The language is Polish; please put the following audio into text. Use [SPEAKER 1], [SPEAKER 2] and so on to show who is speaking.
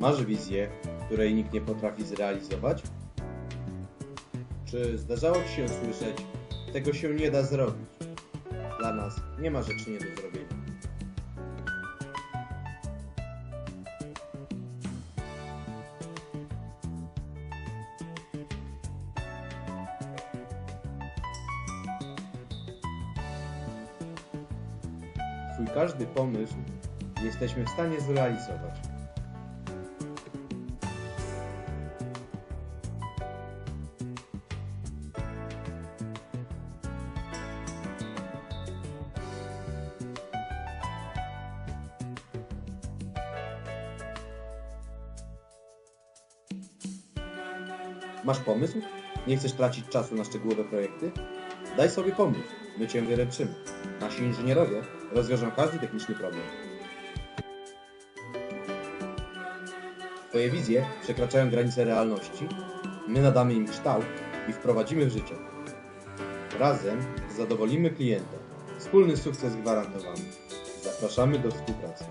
[SPEAKER 1] Masz wizję, której nikt nie potrafi zrealizować? Czy zdarzało Ci się słyszeć, tego się nie da zrobić? Dla nas nie ma rzeczy nie do zrobienia. Twój każdy pomysł jesteśmy w stanie zrealizować. Masz pomysł? Nie chcesz tracić czasu na szczegółowe projekty? Daj sobie pomysł, my Cię wyleczymy. Nasi inżynierowie rozwiążą każdy techniczny problem. Twoje wizje przekraczają granice realności, my nadamy im kształt i wprowadzimy w życie. Razem zadowolimy klienta. Wspólny sukces gwarantowany. Zapraszamy do współpracy.